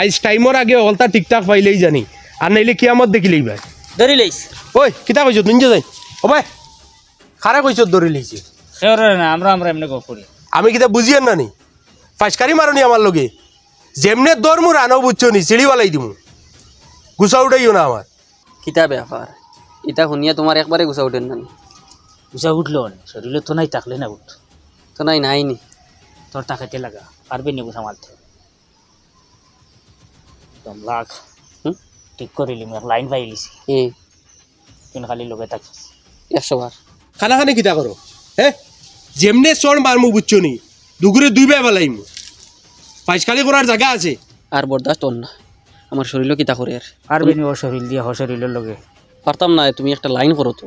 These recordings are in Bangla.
আইজ টাইমর আগে অলতা ঠিকঠাক পাইলেই জানি আর নাইলে কিয়ামত দেখিলেই ভাই ধরি লইস ওই কিতা কইছ তুই যাই। ও ভাই খারা কইছ ধরি লইছে। না আমরা আমরা এমনি গপ করি আমি কিতা বুঝিয়েন না নি ফাঁসকারি মারনি আমার লগে। যেমনে দর মুর আনো বুঝছ নি সিঁড়িওয়ালাই দিমু। গুছা উঠাইও না আমার কিতা ব্যাপার ইটা শুনিয়া তোমার একবারে গুছা উঠেন না বুঝা উঠল না শরীরে তো নাই থাকলে না উঠ। তো নাই নাইনি। তোর টাকাতে লাগা। পারবি নি বুঝা মারতে দম লাখ ঠিক করিলি এক লাইন পাইলিছি এ তুই খালি লগে থাকিস একশো বার খানা খানি কিতা করো হ্যাঁ যেমনে চড় মারমু বুঝছ নি দুগুরে দুই বেয়া বেলাইমু ফাঁসকালি করার জায়গা আছে। আর বরদাস্ত না আমার শরীরও কিতা করে আর পারবি নি ও শরীর দিয়ে ও শরীরের লগে। পারতাম না তুমি একটা লাইন করো তো।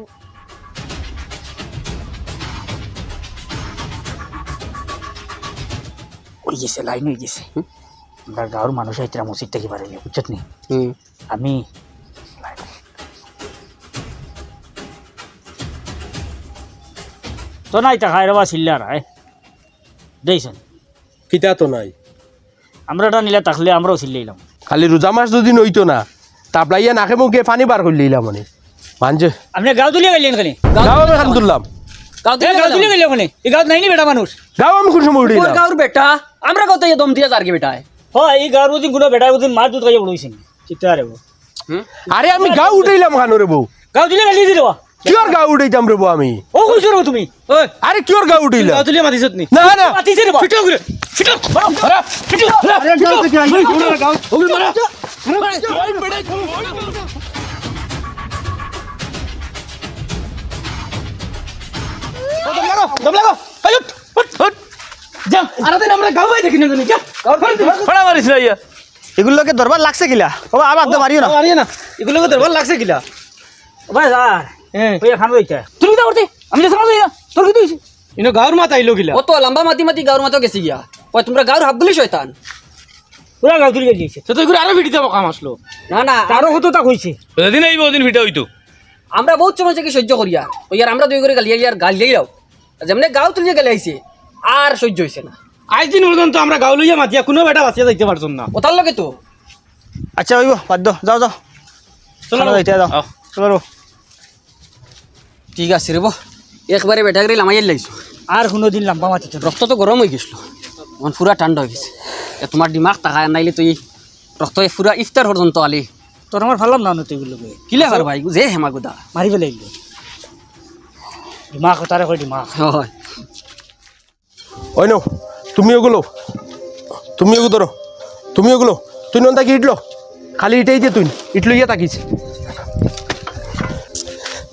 ওই গেছে লাইন হয়ে গেছে। আমরা গাঁর মানুষ আইতরা মসজিদ থেকে পারে বুঝছত নি? আমি তো নাই টাকা এরবা চিল্লার আয় দেইছেন? কিতা তো নাই। আমরা এটা নিলে থাকলে আমরাও চিল্লাইলাম খালি রোজা মাস যদি নইতো না তাপলাইয়া নাকে মুখে পানি বার করে লইলাম মানে। মানছে আপনি গাঁও তুলিয়ে গেলেন খালি? গাও আমি খান তুললাম গাঁও গাঁও তুলিয়ে গেলে ওখানে এই গাঁত নাই নি বেটা মানুষ? গাও আমি কোন সময় উঠিলাম গাঁর বেটা আমরা কত দম দিয়া যার বেটায় হয় এই গাঁর বুঝি কোনো বেটা বুঝি মার দুধ খাইয়ে বলছেন চিত্তে আরে আরে আমি গাও উঠাইলাম খানো রে বউ গাঁও গেলি দিল কিয়র গাও উঠাইতাম রে বউ আমি? ও কইছো রে তুমি। আরে কিয়র গাও উঠাইলাম তুলিয়ে মাতিছত নি? না না। মাতিছে রে ফিটো করে ফিটো ফিটো এগুলোকে দরবার লাগছে কিলা? বাবা আর একদম মারিও না। মারিয়ে না এগুলোকে ধরবার লাগছে কিলা? ভাই খান রইতে। তুমি তো করতে? আমি তো সামনে না তোর কি ইনো মাথা আইলো কিলা? ও তো লম্বা মাতি মাতি গাঁর মাথাও গেছি গিয়া। ওই তোমরা গাঁর হাবগুলি শয়তান। পুরা গাঁও তুলি গেলিছে তো তুই আরও ভিডিও দেবো কাম আসলো। না না তারও হতো তা কইছে যেদিন আইব ওদিন ভিটা হইতো। আমরা বহুত সময় থেকে সহ্য করি আর ওই আর আমরা দুই করে গালিয়ে আর গালিয়ে যাও যেমনি গাঁও তুলিয়ে গেলে আইছে আর সহ্য হয়েছে না। আজ দিন পর্যন্ত আমরা গাঁও লইয়া মাতিয়া কোনো বেটা বাঁচিয়া যাইতে পারছ না। ওটার লগে তো? আচ্ছা ওইব বাদ যাও যাও। চলো। যাইতে যাও। আহ। চলো ঠিক আছে রে বো একবারে বেটা করে লামাইয়ার লাইছো। আর কোনো দিন লম্বা মাতিত রক্ত তো গরম হয়ে গেছিল। মন পুরা ঠান্ডা হয়ে গেছে। এ তোমার দিমাগ তাকায় নাইলে তুই রক্ত পুরা ইফতার পর্যন্ত আলি। তোর আমার ভালো না নতে এগুলোকে কিলে ভাই যে হেমা গুদা মারি ফেলাইলো দিমাগ তারে কই দিমাগ। হয়। ওই নো তুমি ওগুলো তুমি ওগুলো ধরো তুমি ওগুলো তুই নন তাকি ইটলো? খালি ইটাই যে তুই ইটলো ইয়ে তাকিস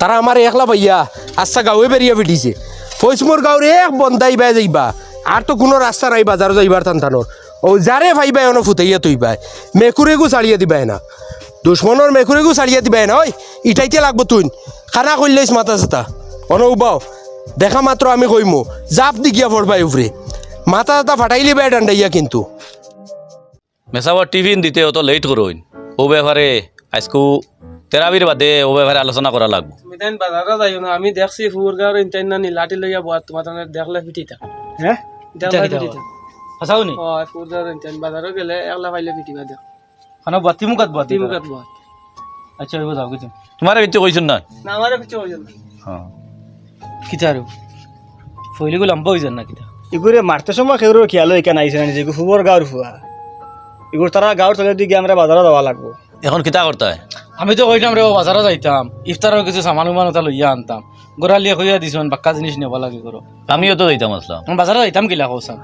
তারা আমার একলা ভাইয়া আচ্ছা গাঁয়ে বেরিয়ে ফিটিছে। ফৈসমোর গাঁওর এক বন্ধাই বাই যাইবা। আর তো কোনো রাস্তা নাই বাজারও যাইবার টান টানোর ও যারে ভাইবাই অন ফুটাইয়া তুইবাই মেকুরেগু ছাড়িয়ে দিবাই না। দুশ্মনের মেকুরেগু ছাড়িয়ে দিবাই না ওই ইটাইতে লাগবো তুই খানা করলেইস মাথা চাতা অন উবাও। দেখা মাত্র আমি কইমু জাপ দি গিয়া পড়বাই উপরে মাথা চাতা ফাটাইলে বাই ডান্ডাইয়া কিন্তু। মেসাবার টিফিন দিতে অত লেট করইন ও ব্যাপারে আজকু তেরাবির বাদে ও ব্যাপারে আলোচনা করা লাগবো। মিতাইন বাজারে যাইও না আমি দেখছি ফুরগার ইন্টাইন না নি লাঠি লইয়া বহাত তোমার তানে দেখলে পিটি থাক। হ্যাঁ দেখলে পিটি থাক। হাসাও নি? ও ফুরগার ইন্টাইন বাজারে গেলে একলা পাইলে পিটিবা দেখ খানা বাতি মুখাত বাতি তিমুকাত বহাত। আচ্ছা ওইব যাও কিছু তোমার কিছু কইছুন না না আমারে কিছু। হইল না হ্যাঁ কিতা আৰু ফইলিগো লম্বা হৈ যান না কিতা। ইগুৰে মারতে সময় খেউৰৰ খেয়ালো একা নাইছে না নিজে ফুবৰ গাঁৱৰ ফুৱা। ইগুৰ তাৰা গাঁৱৰ তলে দি আমরা বাজাৰত যাবা লাগবো। এখন কিতা করতে হয়? আমি তো কইতাম রে বাজারে যাইতাম ইফতারের কিছু সামান উমান ওটা লইয়া আনতাম গোড়ালিয়া কইয়া দিছন বাক্কা জিনিস নেবা লাগে করো আমিও তো যাইতাম আসলাম বাজারে যাইতাম কিলা কৌসাম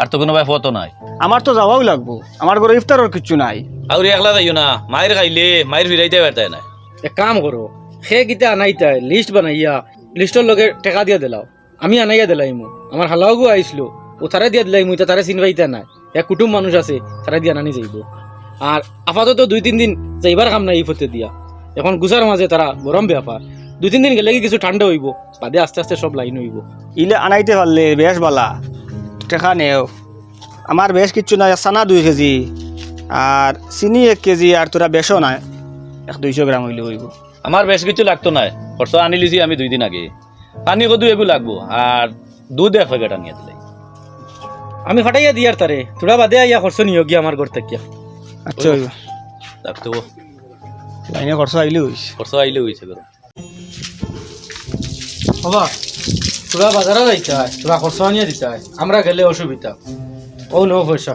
আর তো কোনো ভাই ফতো নাই। আমাৰ তো যাবাও লাগবো আমাৰ ঘৰৰ ইফতাৰৰ কিচ্ছু নাই। আর একলা যাইও না মায়ের খাইলে মায়ের ফিরাইতে পারতাই না এক কাম করো সে গীতা আনাইতাই লিস্ট বানাইয়া লিস্টর লগে টেকা দিয়া দিলাও। আমি আনাইয়া দিলাইমু আমার হালাওগু আইসলো ও তারা দিয়া দিলাই দিলাইমু এটা তারা চিনবাইতা নাই। এক কুটুম মানুষ আছে তারা দিয়া নানি যাইব। আর আপাতত দুই তিন দিন যাইবার কাম নাই এই ফতে দিয়া। এখন গুছার মাঝে তারা গরম ব্যাপার দুই তিন দিন গেলে কি কিছু ঠান্ডা হইব, বাদে আস্তে আস্তে সব লাইন হইব। ইলে আনাইতে পারলে বেশ বালা। টেকা নেও। আমার বেশ কিচ্ছু নাই চানা দুই কেজি। আর চিনি এক কেজি আর তোরা বেশও নাই। এক দুইশো গ্রাম হইলে হইব। আমার বেশ কিছু লাগতো না খরচ আনি লিছি আমি দুই দিন আগে। পানি কদু এগু লাগবো আর দুধ এক প্যাকেট আনিয়ে দিলাই আমি ফাটাইয়া দিয়ার তারে তোরা বাদে আইয়া খরচ নিয়োগ গিয়া আমার ঘর থেকে আচ্ছা হইব রাখতো লাইনে খরচ আইলে হইস খরচ আইলে হয়েছে করো বাবা তোরা বাজারে যাইতে হয় তোরা খরচ আনিয়ে দিতে হয় আমরা গেলে অসুবিধা। ও নো পয়সা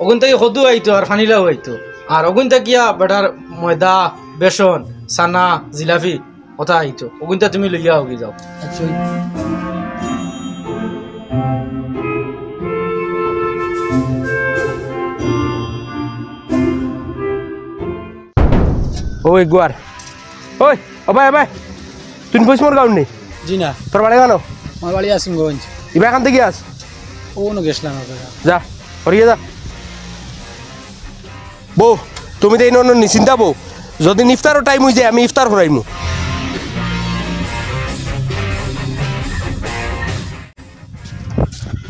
ওগুন থেকে সদু আইতো আর ফানিলাও আইতো। আর ওগুন থেকে বেটার ময়দা বেসন সানা জিলাপি কথা আইতো ওগুনটা তুমি লইয়া হোগি যাও। ওই গুয়ার। ওই ও ভাই ও ভাই তুই পয়সা মোর গাউন নেই জি না। তোর বাড়ি গানো আমার বাড়ি আসিমগঞ্জ ইবা এখান থেকে আস ও ন গেছিলাম যা হরিয়ে যা। বউ তুমি তো এই নন নিশ্চিন্তা বউ। যদি ইফতারও টাইম হয়ে যায় আমি ইফতার করাইমু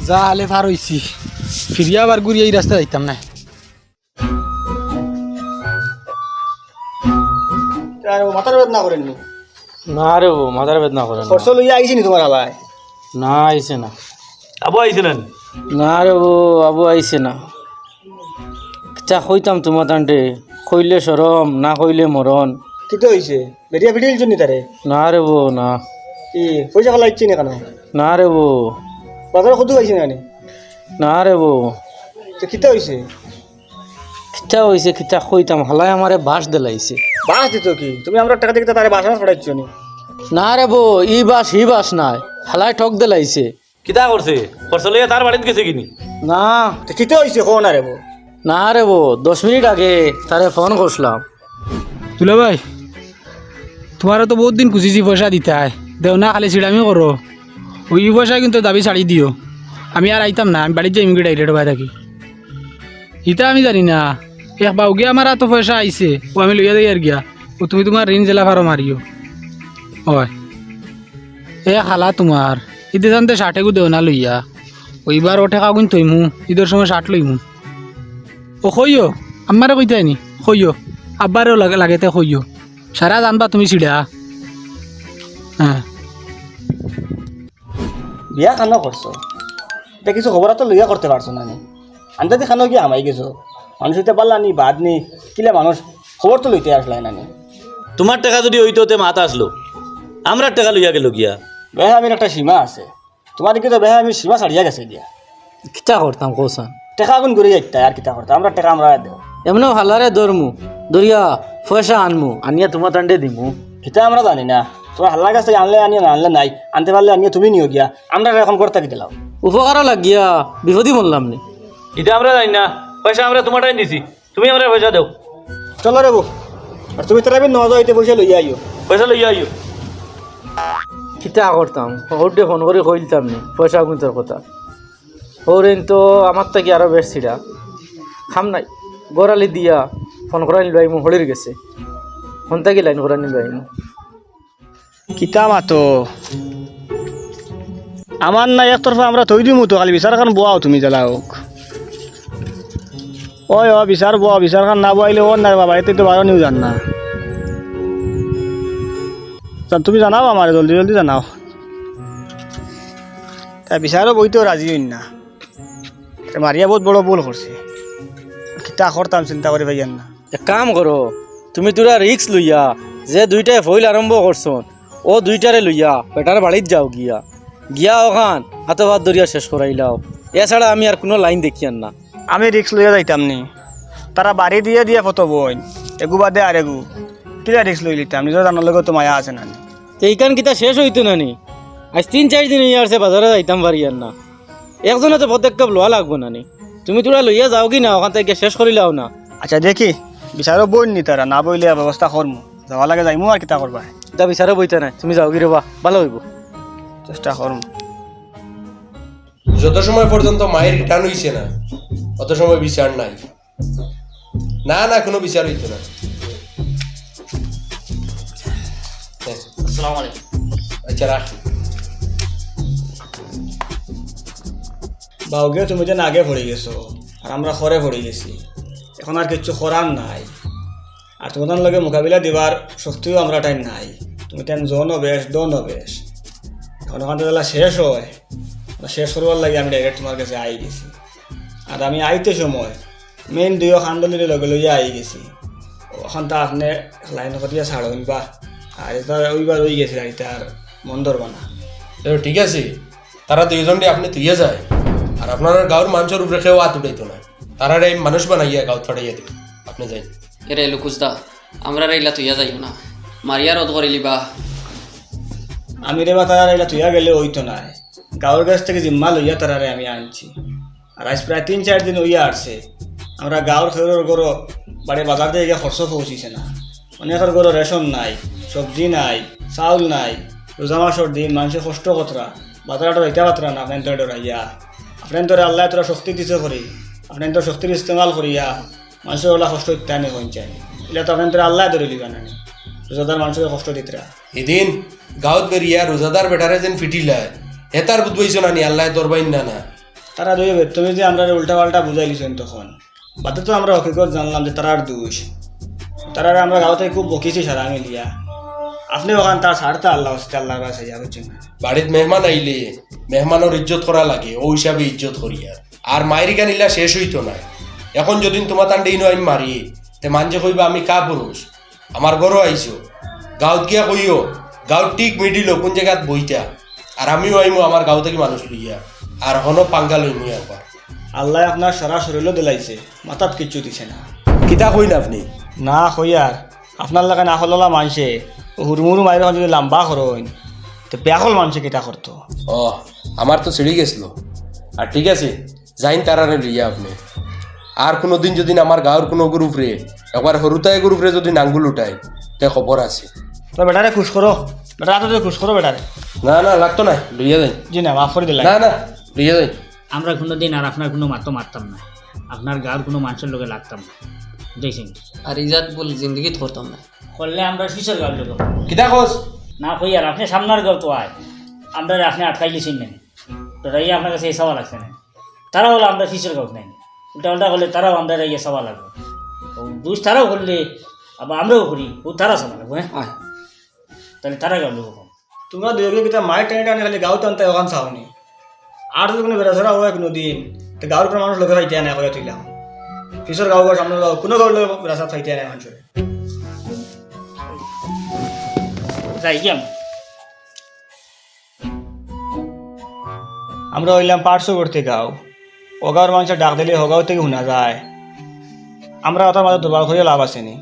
যা আলে ভার হইছি ফিরিয়া আবার ঘুরি এই রাস্তা যাইতাম না মাথার বেদনা না? রে ও মাথার বেদনা করে না। খরচ লইয়া আইছি তোমার আলাই না আইছে না। আবু আইছিলেন না রে ও আবু আইছে না। চা কইতাম তোমার তান্টে কইলে সরম না কইলে মরণ। কিতো হইছে? বেরিয়া ভিডিও দিলছো নি তারে না রে বো না। কি পয়সা ফেলা ইচ্ছি না কেন? না রে বো বাজারে কত হয়েছে না নি রে বো তো কিতো হইছে খিচা হইছে খিচা কইতাম হালাই আমারে বাস দিলাইছে। বাস দিত কি? তুমি আমরা টাকা দেখতে তারে বাসা পড়াইছো নি। না রে বো ই বাস ই বাস নাই। হালাই ঠক দিলাইছে। কিতা করছে লইয়া তার বাড়িতে গেছে কিনি? না। তো কিতো হইছে কো না রে বউ? না রে বো দশ মিনিট আগে তারে ফোন করছিলাম। তুলা ভাই, তোমারও তো বহুত দিন খুঁজিছি পয়সা দিতে হয় দেও না, খালি সিডামি করো। ওই পয়সা কিন্তু দাবি ছাড়ি দিও। আমি আর আইতাম না, আমি বাড়িতে যাইম ডাইরেক্ট ভাই থাকি। ইটা আমি জানি না। এক বাউগে আমার এত পয়সা আইছে, ও আমি লইয়া যাই আর গিয়া। ও তুমি তোমার ঋণ জেলা ভারো মারিও। হয়। এ খালা তোমার ইতে জানতে ষাটেগু দেও না লইয়া। ওইবার ও ঠেকা গুণ থইমু, ঈদের সময় ষাট লইমু। ও কইও আমারে কইতে নি কইও আব্বারেও লাগে লাগেতে কইও সারা জানবা তুমি চিড়া হ্যাঁ। বিয়া খানো করছ এটা কিছু খবর তো লইয়া করতে পারছ না নি আন্দাজে খানো কি আমাই গেছো মানুষ হইতে পারলা নি বাদ নি কিলে মানুষ খবর তো লইতে আসলাই না নি তোমার টাকা যদি হইতো তে মাথা আসলো আমরা টাকা লইয়া গেল গিয়া। বেহামির একটা সীমা আছে। তোমার দিকে তো বেহামির সীমা ছাড়িয়া গেছে দিয়া। খিচা করতাম কৌসান টাকা আগুন করে যাইতে আর কিতা করতে? আমরা টাকা আমরা দেও এমনও হালারে ধরমু দরিয়া পয়সা আনমু। আনিয়া তোমার তান্ডে দিমু। এটা আমরা জানি না। তোমার হাল্লা কাছ থেকে আনলে আনিয়ে না আনলে নাই। আনতে পারলে আনিয়ে তুমি নিও গিয়া। আমরা এখন করতে কি দিলাম? উপকারও লাগিয়া বিপদই বললাম নি। এটা আমরা জানি না। পয়সা আমরা তোমারটাই নিছি তুমি আমরা পয়সা দেও। চলো রে বউ। আর তুমি তারা ন যাইতে পয়সা লইয়া আইও। পয়সা লইয়া আইও। খিচা করতাম? ওরে ফোন করে কইলতাম নি পয়সা গুন্তর কথা। ওরেন তো আমার থেকে আরও বেশ খাম নাই। গড়ালি দিয়া ফোন করা নিল আইমু হলির গেছে। ফোন থেকে লাইন করা নিল আইমু কিতা মাতো? আমার না একতরফা আমরা থই দিমু তো, খালি বিচার খান বোয়াও তুমি জ্বালা হোক। ওই ও বিচার বোয়া বিচার খান না বোয়াইলে ওর না বাবা এতে তো বারো নিউ জান না। তুমি জানাও আমার জলদি জলদি জানাও। তা বিচারও বইতেও রাজি হইন না। তা মারিয়া বহুত বড় ভুল করছে। কিতা করতাম চিন্তা করে ভাইয়ান না। এক কাম করো তুমি তোরা রিক্স লইয়া যে দুইটায় ফইল আরম্ভ করছন ও দুইটারে লইয়া বেটার বাড়িত যাও গিয়া। গিয়া ওখান হাতে ভাত দরিয়া শেষ করাইলাও এছাড়া আমি আর কোনো লাইন দেখিয়ান না। আমি রিক্স লইয়া যাইতাম নি। তারা বাড়ি দিয়ে দিয়ে ফটো বইন এগু বাদে আর এগু। কিলা রিক্স লই লিতাম নিজের জানার লগে তো মায়া আছে না এইখান কিতা শেষ হইতো না নি? আজ তিন চার দিন ইয়ারছে বাজারে যাইতাম পারিয়ার না। একজনে তো পদক্ষেপ লওয়া লাগবো না নি তুমি তোরা লইয়া যাও কি না ওখান থেকে শেষ করিলাও না। আচ্ছা দেখি। বিচারও বই নি তারা না বইলে ব্যবস্থা করমু যাওয়া লাগে যাইমু আর কিতা করবা এটা বিচারে বইতে নাই তুমি যাও কি রবা ভালো হইব। চেষ্টা করমু যত সময় পর্যন্ত মায়ের রিটার্ন হইছে না অত সময় বিচার নাই। না না কোনো বিচার হইতো না। আসসালামু আলাইকুম। আচ্ছা রাখি বাউগে, তুমি যেন আগে পড়ে গেছো, আর আমরা খরে পড়ে গেছি। এখন আর কিচ্ছু করার নাই। আর তোমাদের লগে মোকাবিলা দিবার শক্তিও আমরা টাইম নাই। তুমি টাইম জন বেশ, দন বেশ। এখন ওখান থেকে শেষ হয়। শেষ করবার লাগে আমি ডাইরেক্ট তোমার কাছে আই গেছি। আর আমি আইতে সময় মেইন দুইও খান্ডলির লগে লইয়া আই গেছি। ওখান তা আপনি লাইন করিয়া ছাড়বেন বা আর এটা ওইবার ওই গেছে আর এটা আর মন ধরবা না ঠিক আছে। তারা দুইজন আপনি তুইয়া যায়। আর আপনার গাঁর মানুষের উপরে কেউ হাত উঠাইতো না। তারা এই মানুষ বানাইয়া গাঁত ফাটাইয়া দিবে। আপনি যাই এরে লুকুসদা আমরা রাইলা তুইয়া যাইও না। মারিয়া রদ করিলি বা আমি রে বা তারা এলা তুইয়া গেলে ওইতো নাই গাঁর কাছ থেকে জিম্মা লইয়া তারারে আমি আনছি। আর আজ প্রায় তিন চার দিন হইয়া আসছে। আমরা গাঁর খেলোর গরো বাড়ি বাজার দিয়ে গিয়ে খরচ পৌঁছিছে না। অনেকের গরো রেশন নাই সবজি নাই চাউল নাই রোজা মাসর দিন মানুষের কষ্ট কতরা বাজারটা রইতে পাত্রা না আপনার তোর ডরাইয়া আপনার তোর আল্লাহ তোরা শক্তি দিছে করি আপনার তোর শক্তির ইস্তেমাল করিয়া মানুষের ওলা কষ্ট ইত্যাদি হইছে এটা তো আপনার তোর আল্লাহ ধরে লিবা না রোজাদার মানুষের কষ্ট দিতরা এদিন গাঁত বেরিয়া রোজাদার বেটারে যেন ফিটিলায় হেতার বুধবাইছো না নি আল্লাহ দরবাইন না না। তারা দুই তুমি যে আমরা উল্টা পাল্টা বুঝাই লিছেন তখন বাদে তো আমরা হকিকত জানলাম যে তারার দোষ। তারার আমরা থেকে খুব বকিছি সারা মিলিয়া। আপনি ওখান তার ছাড়তে আল্লাহ হস্তে ইয়া করছেন না বাড়িত মেহমান আইলে মেহমানের ইজ্জত করা লাগে ও হিসাবে ইজ্জত করিয়া আর। মায়েরি গানিলা শেষ হইতো না। এখন যদি তোমার তান ডিনো আমি মারি তে মানছে কইবা আমি কা পুরুষ? আমার গরো আইছো। গাঁত গিয়া কইও গাঁত ঠিক মিডিল কোন জায়গাত বইতা? আর আমিও আইমু আমার গাঁও থেকে মানুষ লইয়া। আর হনো পাঙ্গা লইমু একবার আল্লাহ আপনার সারা শরীরও দিলাইছে মাথাত কিচ্ছু দিছে না। কিতা কইন আপনি? না কইয়ার আপনার লাগে না হলা মানছে হুরমুরু মাইরে যদি লাম্বা করইন তো ব্যাকল মানুষে কিতা করতো ও আমার তো ছিঁড়ে গেছিল। আর ঠিক আছে যাইন তারারে লইয়া আপনি। আর কোনো দিন যদি আমার গাঁৱৰ কোনো গ্রুপরে একবার সরুতায় গ্রুপরে যদি নাঙ্গুল উঠায় তে খবর আছে। তো বেটারে খুশ করো বেটা তো খুশ করো বেটারে না না লাগতো না লইয়া যাই জি না মাফ করে দিলাই না না লইয়া যাই আমরা কোনো দিন আর আপনার কোনো মাতো মারতাম না। আপনার গাঁর কোনো মানুষের লোকে লাগতাম না। দেখছেন আর ইজাত বল জিন্দগিত করতাম না। করলে আমরা শিশর গাঁর লোক কিতা কস? না কই আর আপনি সামনের গাঁও তো আয়। আমরা আপনি আটকাই গেছেন না। তো রাইয়া আপনার কাছে এই সওয়াল আছে না। তারা হলো আমরা শিশর গাঁও নাই উল্টা উল্টা করলে তারাও আমরা রাইয়া সওয়াল লাগবে দুষ তারাও করলে আবার আমরাও করি। ও তারা সওয়াল লাগবে হ্যাঁ? তাহলে তারা গাঁর লোক তোমরা দুই কিতা মায়ের টানি টানি খালি গাঁও টানতে ওখান চাওনি আর যদি কোনো বেড়াছড়া হয় কোনো দিন তো গাঁৱৰ পৰা মানুষ লোকে ফাইতে নাই করে তুইলাম। গাঁও সামনে গাঁও কোনো গাঁৱৰ লোক বেড়াছাত ফাইতে নাই মানুষের যাই কি আমরা আমরা হইলাম পার্শ্ববর্তী গাঁও ও গাঁৱৰ মানুষের ডাক দিলে হগাঁও থেকে শোনা যায়। আমরা ওটার মাঝে দুর্বার করে লাভ আসেনি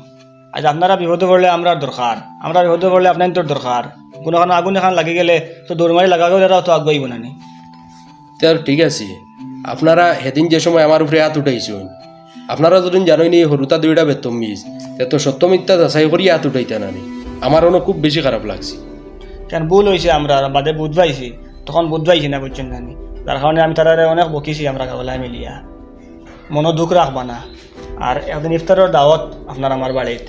আজ আপনারা বিপদে পড়লে আমরা দরকার। আমরা বিপদে পড়লে আপনার তোর দরকার। কোনো কোনো আগুন এখান লাগি গেলে তো দৌড়মারি লাগাগেও তারা তো আগুয়াইব না নি। তার ঠিক আছে। আপনারা সেদিন যে সময় আমার উপরে হাত উঠাইছেন আপনারা যদি জানোই নি সরুতা দুইটা বেতন মিস তে সত্য মিথ্যা যাচাই করি হাত উঠাইতা না নি আমার অনেক খুব বেশি খারাপ লাগছে। কেন ভুল হয়েছে আমরা বাদে বুধ পাইছি তখন বুধ পাইছি না বুঝছেন জানি। যার কারণে আমি তারা অনেক বকিছি আমরা গাবলায় মিলিয়া মনো দুঃখ রাখবা না। আর একদিন ইফতারের দাওয়াত আপনার আমার বাড়িত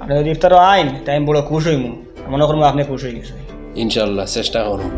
আপনি যদি ইফতারও আইন তাই আমি বড় খুশ হইমু মনে করব আপনি খুশ হয়ে গেছে। ইনশাল্লাহ চেষ্টা করুন